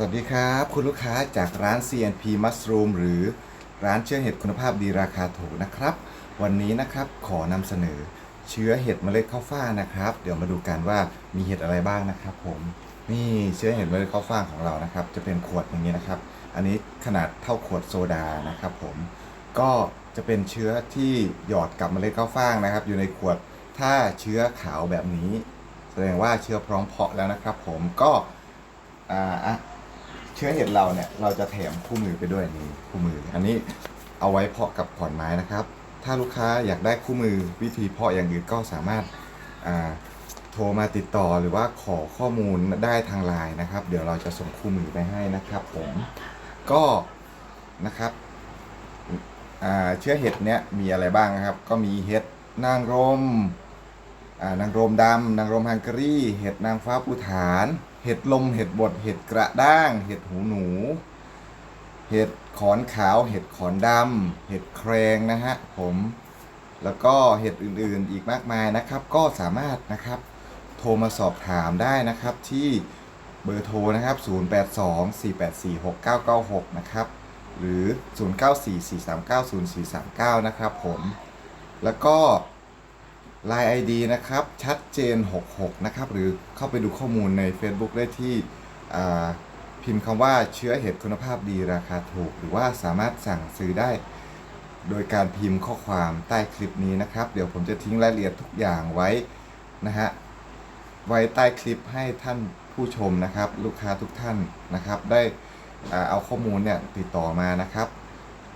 สวัสดีครับ คุณลูกค้าจากร้าน CNP Mushroom หรือร้านเชื้อเห็ดคุณภาพดีราคาถูกนะครับ วันนี้นะครับขอนำเสนอเชื้อเห็ดเมล็ดข้าวฟ่างนะครับ เดี๋ยวมาดูกันว่ามีเห็ดอะไรบ้างนะครับ ผมนี่เชื้อเห็ดเมล็ดข้าวฟ่างของเรานะครับ จะเป็นขวดอย่างนี้นะครับ อันนี้ขนาดเท่าขวดโซดานะครับ ผมก็จะเป็นเชื้อที่หยอดกับเมล็ดข้าวฟ่างนะครับ อยู่ในขวดถ้าเชื้อขาวแบบนี้ แสดงว่าเชื้อพร้อมเพาะแล้วนะครับ ผมก็อ่าอะ เชื้อเห็ดเราเนี่ยเราจะแถมคู่มือไปด้วยนี่คู่มือ อันนี้เอาไว้เพาะกับขอนไม้นะครับ ถ้าลูกค้าอยากได้คู่มือวิธีเพาะอย่างอื่นก็สามารถโทรมาติดต่อหรือว่าขอข้อมูลได้ทางไลน์นะครับ เดี๋ยวเราจะส่งคู่มือไปให้นะครับ ผมก็นะครับเชื้อเห็ดเนี้ยมีอะไรบ้างนะครับ ก็มีเห็ดนางรมนางรมดำนางรมฮังการีเห็ดนางฟ้าปูฐาน เห็ดลมเห็ดบดเห็ดกระด้าง เห็ดหูหนู เห็ดขอนขาว เห็ดขอนดำเห็ดแครงนะฮะผมแล้วก็เห็ดอื่นๆอีกมากมายนะครับ ก็สามารถนะครับโทรมาสอบถามได้นะครับที่เบอร์โทรนะครับ 0824846996 นะครับ หรือ 0944390439 นะครับผม แล้วก็ Line ID นะครับ ชัดเจน 66 นะครับ หรือเข้าไปดูข้อมูลใน Facebook ได้ที่พิมพ์คำว่าเชื้อเห็ดคุณภาพดีราคาถูก หรือว่าสามารถสั่งซื้อได้ โดยการพิมพ์ข้อความใต้คลิปนี้นะครับ เดี๋ยวผมจะทิ้งรายละเอียดทุกอย่างไว้นะฮะไว้ใต้คลิปให้ท่านผู้ชมนะครับ ลูกค้าทุกท่านนะครับ ได้เอาข้อมูลเนี่ยติดต่อมานะครับ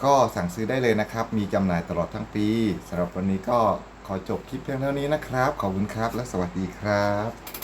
ก็สั่งซื้อได้เลยนะครับ มีจำหน่ายตลอดทั้งปีสำหรับวันนี้ก็ขอจบคลิปเพียงเท่านี้นะครับ ขอบคุณครับและสวัสดีครับ